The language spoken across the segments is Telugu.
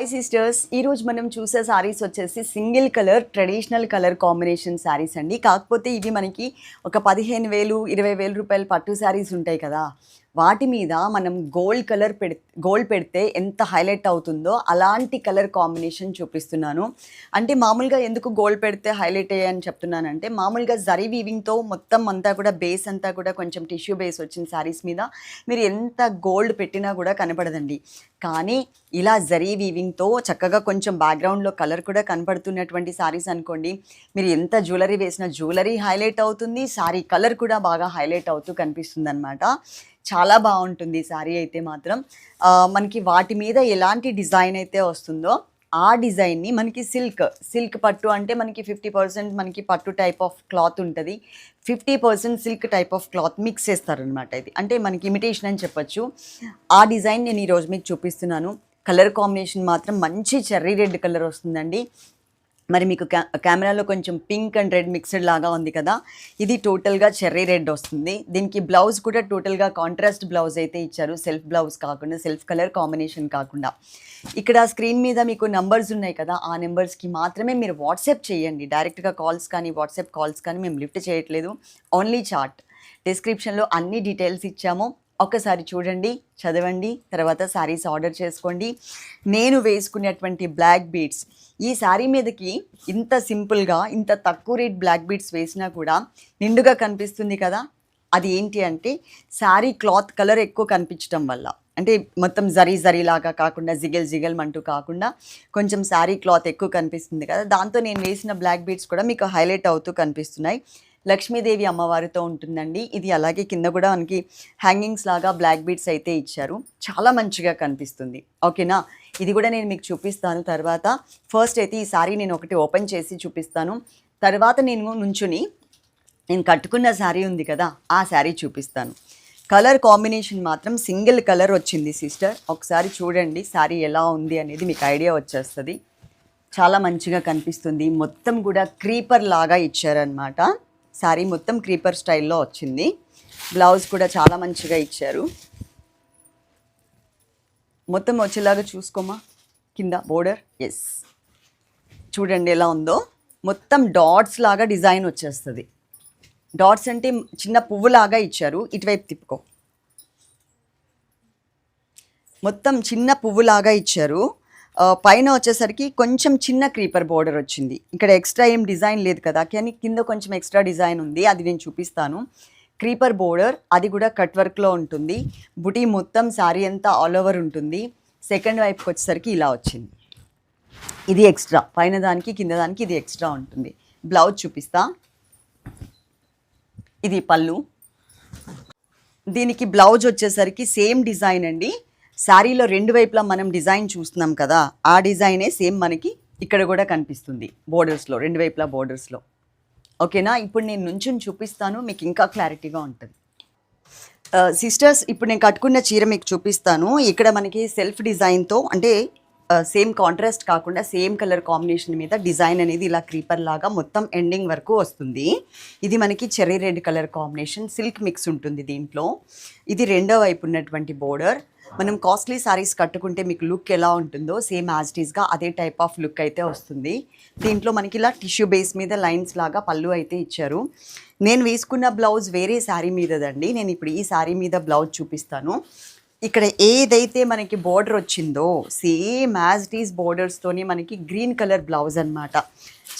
హాయ్ సిస్టర్స్ ఈరోజు మనం చూసే శారీస్ వచ్చేసి single colour traditional colour combination saris అండి. కాకపోతే ఇవి మనకి ఒక పదిహేను వేలు ఇరవై వేల రూపాయల పట్టు శారీస్ ఉంటాయి కదా. వాటి మీద మనం గోల్డ్ కలర్ పెడి గోల్డ్ పెడితే ఎంత హైలైట్ అవుతుందో అలాంటి కలర్ కాంబినేషన్ చూపిస్తున్నాను. అంటే మామూలుగా ఎందుకు గోల్డ్ పెడితే హైలైట్ అయ్యాయని చెప్తున్నానంటే మామూలుగా జరీ వీవింగ్తో మొత్తం అంతా కూడా బేస్ అంతా కూడా కొంచెం టిష్యూ బేస్ వచ్చిన శారీస్ మీద మీరు ఎంత గోల్డ్ పెట్టినా కూడా కనపడదండి కానీ ఇలా జరీ వీవింగ్తో చక్కగా కొంచెం బ్యాక్గ్రౌండ్లో కలర్ కూడా కనపడుతున్నటువంటి శారీస్ అనుకోండి మీరు ఎంత జ్యువెలరీ వేసినా జ్యువెలరీ హైలైట్ అవుతుంది శారీ కలర్ కూడా బాగా హైలైట్ అవుతూ కనిపిస్తుంది అనమాట చాలా బాగుంటుంది శారీ అయితే మాత్రం. మనకి వాటి మీద ఎలాంటి డిజైన్ అయితే వస్తుందో ఆ డిజైన్ని మనకి సిల్క్ సిల్క్ పట్టు అంటే మనకి ఫిఫ్టీ పర్సెంట్ మనకి పట్టు టైప్ ఆఫ్ క్లాత్ ఉంటుంది. Fifty percent silk type of cloth mix చేస్తారనమాట ఇది. అంటే మనకి ఇమిటేషన్ అని చెప్పొచ్చు. ఆ డిజైన్ నేను ఈరోజు మీకు చూపిస్తున్నాను. కలర్ కాంబినేషన్ మాత్రం మంచి చెర్రీ రెడ్ కలర్ వస్తుందండి. మరి మీకు కె కెమెరాలో కొంచెం పింక్ అండ్ రెడ్ మిక్స్డ్ లాగా ఉంది కదా ఇది టోటల్గా చెర్రీ రెడ్ వస్తుంది. దీనికి బ్లౌజ్ కూడా టోటల్గా కాంట్రాస్ట్ బ్లౌజ్ అయితే ఇచ్చారు సెల్ఫ్ బ్లౌజ్ కాకుండా సెల్ఫ్ కలర్ కాంబినేషన్ కాకుండా. ఇక్కడ స్క్రీన్ మీద మీకు నంబర్స్ ఉన్నాయి కదా ఆ నెంబర్స్కి మాత్రమే మీరు వాట్సాప్ చేయండి. డైరెక్ట్గా కాల్స్ కానీ వాట్సాప్ కాల్స్ కానీ మేము లిఫ్ట్ చేయట్లేదు. Only chat. డిస్క్రిప్షన్లో అన్ని డీటెయిల్స్ ఇచ్చాము. ఒక్కసారి చూడండి చదవండి తర్వాత శారీస్ ఆర్డర్ చేసుకోండి. నేను వేసుకునేటువంటి బ్లాక్ బీడ్స్ ఈ శారీ మీదకి ఇంత సింపుల్గా ఇంత తక్కువ రేట్ బ్లాక్ బీడ్స్ వేసినా కూడా నిండుగా కనిపిస్తుంది కదా? అది ఏంటి అంటే శారీ క్లాత్ కలర్ ఎక్కువ కనిపించడం వల్ల. అంటే మొత్తం జరీ జరీ లాగా కాకుండా జిగల్ జిగల్ అంటూ కాకుండా కొంచెం శారీ క్లాత్ ఎక్కువ కనిపిస్తుంది కదా? దాంతో నేను వేసిన బ్లాక్ బీడ్స్ కూడా మీకు హైలైట్ అవుతూ కనిపిస్తున్నాయి. లక్ష్మీదేవి అమ్మవారితో ఉంటుందండి. ఇది అలాగే కింద కూడా మనకి హ్యాంగింగ్స్ లాగా బ్లాక్ బీడ్స్ అయితే ఇచ్చారు. చాలా మంచిగా కనిపిస్తుంది. ఓకేనా? ఇది కూడా నేను మీకు చూపిస్తాను. తర్వాత ఫస్ట్ అయితే ఈ శారీ నేను ఒకటి ఓపెన్ చేసి చూపిస్తాను. తర్వాత నేను నుంచుని నేను కట్టుకున్న శారీ ఉంది కదా ఆ శారీ చూపిస్తాను. కలర్ కాంబినేషన్ మాత్రం సింగిల్ కలర్ వచ్చింది సిస్టర్. ఒకసారి చూడండి శారీ ఎలా ఉంది అనేది మీకు ఐడియా వచ్చేస్తుంది. చాలా మంచిగా కనిపిస్తుంది. మొత్తం కూడా క్రీపర్ లాగా ఇచ్చారనమాట శారీ మొత్తం క్రీపర్ స్టైల్లో వచ్చింది. బ్లౌజ్ కూడా చాలా మంచిగా ఇచ్చారు. మొత్తం వచ్చేలాగా చూసుకోమా? కింద బోర్డర్ ఎస్ చూడండి ఎలా ఉందో. మొత్తం డాట్స్ లాగా డిజైన్ వచ్చేస్తుంది. డాట్స్ అంటే చిన్న పువ్వులాగా ఇచ్చారు. ఇటువైపు తిప్పుకో. మొత్తం చిన్న పువ్వులాగా ఇచ్చారు. పైన వచ్చేసరికి కొంచెం చిన్న క్రీపర్ బోర్డర్ వచ్చింది. ఇక్కడ ఎక్స్ట్రా ఏం డిజైన్ లేదు కదా కానీ కింద కొంచెం ఎక్స్ట్రా డిజైన్ ఉంది అది నేను చూపిస్తాను. క్రీపర్ బోర్డర్ అది కూడా కట్ వర్క్లో ఉంటుంది. బుటీ మొత్తం శారీ అంతా ఆల్ ఓవర్ ఉంటుంది. సెకండ్ వైపుకి వచ్చేసరికి ఇలా వచ్చింది. ఇది ఎక్స్ట్రా పైన దానికి కింద దానికి ఇది ఎక్స్ట్రా ఉంటుంది. బ్లౌజ్ చూపిస్తా. ఇది పళ్ళు. దీనికి బ్లౌజ్ వచ్చేసరికి సేమ్ డిజైన్ అండి. శారీలో రెండు వైపులా మనం డిజైన్ చూస్తున్నాం కదా ఆ డిజైనే సేమ్ మనకి ఇక్కడ కూడా కనిపిస్తుంది బోర్డర్స్లో రెండు వైపులా బోర్డర్స్లో. ఓకేనా? ఇప్పుడు నేను నుంచుని చూపిస్తాను మీకు ఇంకా క్లారిటీగా ఉంటుంది. సిస్టర్స్ ఇప్పుడు నేను కట్టుకున్న చీర మీకు చూపిస్తాను. ఇక్కడ మనకి సెల్ఫ్ డిజైన్తో అంటే సేమ్ కాంట్రాస్ట్ కాకుండా సేమ్ కలర్ కాంబినేషన్ మీద డిజైన్ అనేది ఇలా క్రీపర్ లాగా మొత్తం ఎండింగ్ వరకు వస్తుంది. ఇది మనకి cherry red colour combination silk mix ఉంటుంది దీంట్లో. ఇది రెండో వైపు ఉన్నటువంటి బోర్డర్. మనం కాస్ట్లీ సారీస్ కట్టుకుంటే మీకు లుక్ ఎలా ఉంటుందో సేమ్ యాజ్ టీస్గా అదే టైప్ ఆఫ్ లుక్ అయితే వస్తుంది. దీంట్లో మనకి ఇలా టిష్యూ బేస్ మీద లైన్స్ లాగా పళ్ళు అయితే ఇచ్చారు. నేను వేసుకున్న బ్లౌజ్ వేరే శారీ మీదదండి. నేను ఇప్పుడు ఈ శారీ మీద బ్లౌజ్ చూపిస్తాను. ఇక్కడ ఏదైతే మనకి బోర్డర్ వచ్చిందో సేమ్ యాజ్ ఇట్ ఈస్ బోర్డర్స్తోని మనకి గ్రీన్ కలర్ బ్లౌజ్ అన్నమాట.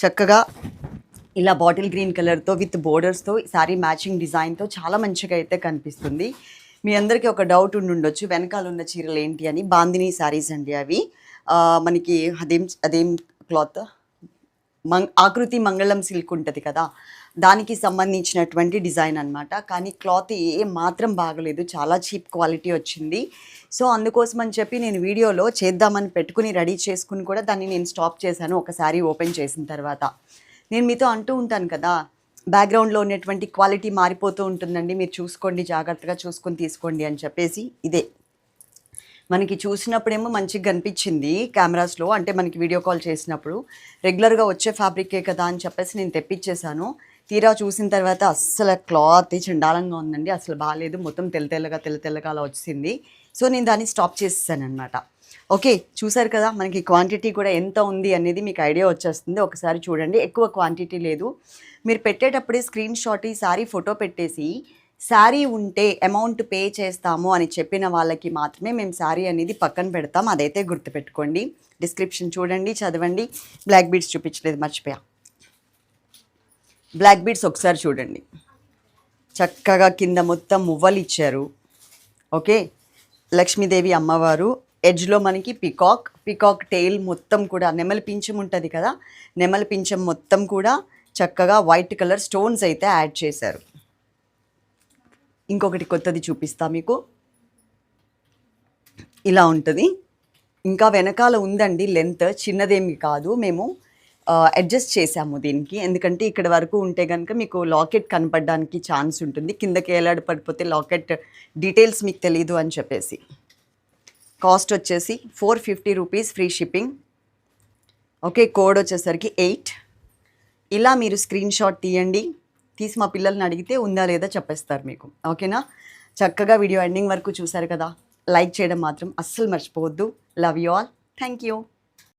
చక్కగా ఇలా బాటిల్ గ్రీన్ కలర్తో విత్ బోర్డర్స్తో శారీ మ్యాచింగ్ డిజైన్తో చాలా మంచిగా అయితే కనిపిస్తుంది. మీ అందరికీ ఒక డౌట్ ఉండి ఉండొచ్చు. వెనకాల ఉన్న చీరలు ఏంటి అని? బాందిని శారీస్ అండి అవి. మనకి అదేం అదేం క్లాత్? మంగ్ ఆకృతి మంగళం సిల్క్ ఉంటుంది కదా? దానికి సంబంధించినటువంటి డిజైన్ అనమాట కానీ క్లాత్ ఏ మాత్రం బాగలేదు. చాలా చీప్ క్వాలిటీ వచ్చింది. సో అందుకోసం అని చెప్పి నేను వీడియోలో చేద్దామని పెట్టుకుని రెడీ చేసుకుని కూడా దాన్ని నేను స్టాప్ చేశాను. ఒకసారి ఓపెన్ చేసిన తర్వాత. నేను మీతో అంటూ ఉంటాను కదా బ్యాక్గ్రౌండ్లో ఉన్నటువంటి క్వాలిటీ మారిపోతూ ఉంటుందండి. మీరు చూసుకోండి జాగ్రత్తగా చూసుకొని తీసుకోండి అని చెప్పేసి ఇదే. మనకి చూసినప్పుడేమో మంచిగా కనిపించింది కెమెరాస్లో అంటే మనకి వీడియో కాల్ చేసినప్పుడు రెగ్యులర్గా వచ్చే ఫ్యాబ్రికే కదా అని చెప్పేసి నేను తెప్పించేశాను. తీరా చూసిన తర్వాత అస్సలు క్లాత్ చండాలంగా ఉందండి. అసలు బాగాలేదు మొత్తం తెల్ల తెల్లగా తెల్ల తెల్లగా అలా వచ్చింది. సో నేను దాన్ని స్టాప్ చేసేసాను అనమాట ఓకే చూసారు కదా మనకి క్వాంటిటీ కూడా ఎంత ఉంది అనేది మీకు ఐడియా వచ్చేస్తుంది. ఒకసారి చూడండి ఎక్కువ క్వాంటిటీ లేదు. మీరు పెట్టేటప్పుడే స్క్రీన్ షాట్ ఈ సారీ ఫోటో పెట్టేసి శారీ ఉంటే అమౌంట్ పే చేస్తాము అని చెప్పిన వాళ్ళకి మాత్రమే మేము శారీ అనేది పక్కన పెడతాం. అదైతే గుర్తుపెట్టుకోండి. డిస్క్రిప్షన్ చూడండి చదవండి. బ్లాక్ బీడ్స్ చూపించలేదు మర్చిపోయా. బ్లాక్ బీడ్స్ ఒకసారి చూడండి. చక్కగా కింద మొత్తం మువ్వలు ఇచ్చారు. ఓకే లక్ష్మీదేవి అమ్మవారు ఎడ్జ్లో మనకి పికాక్ పికాక్ టెయిల్ మొత్తం కూడా నెమలి పింఛం ఉంటుంది కదా నెమలి పింఛం మొత్తం కూడా చక్కగా వైట్ కలర్ స్టోన్స్ అయితే యాడ్ చేశారు. ఇంకొకటి కొత్తది చూపిస్తా మీకు. ఇలా ఉంటుంది. ఇంకా వెనకాల ఉందండి లెంత్ చిన్నదేమి కాదు. మేము అడ్జస్ట్ చేసాము దీనికి. ఎందుకంటే ఇక్కడ వరకు ఉంటే కనుక మీకు లాకెట్ కనపడడానికి ఛాన్స్ ఉంటుంది. కిందకి ఏలాడు పడిపోతే లాకెట్ డీటెయిల్స్ మీకు తెలియదు అని చెప్పేసి. కాస్ట్ వచ్చేసి four fifty rupees free shipping. Okay code వచ్చేసరికి ఎయిట్. ఇలా మీరు స్క్రీన్ షాట్ తీయండి. తీసి మా పిల్లల్ని అడిగితే ఉందా లేదా చెప్పేస్తారు మీకు. ఓకేనా? చక్కగా వీడియో ఎండింగ్ వరకు చూసారు కదా. లైక్ చేయడం మాత్రం అస్సలు మర్చిపోవద్దు. Love you all thank you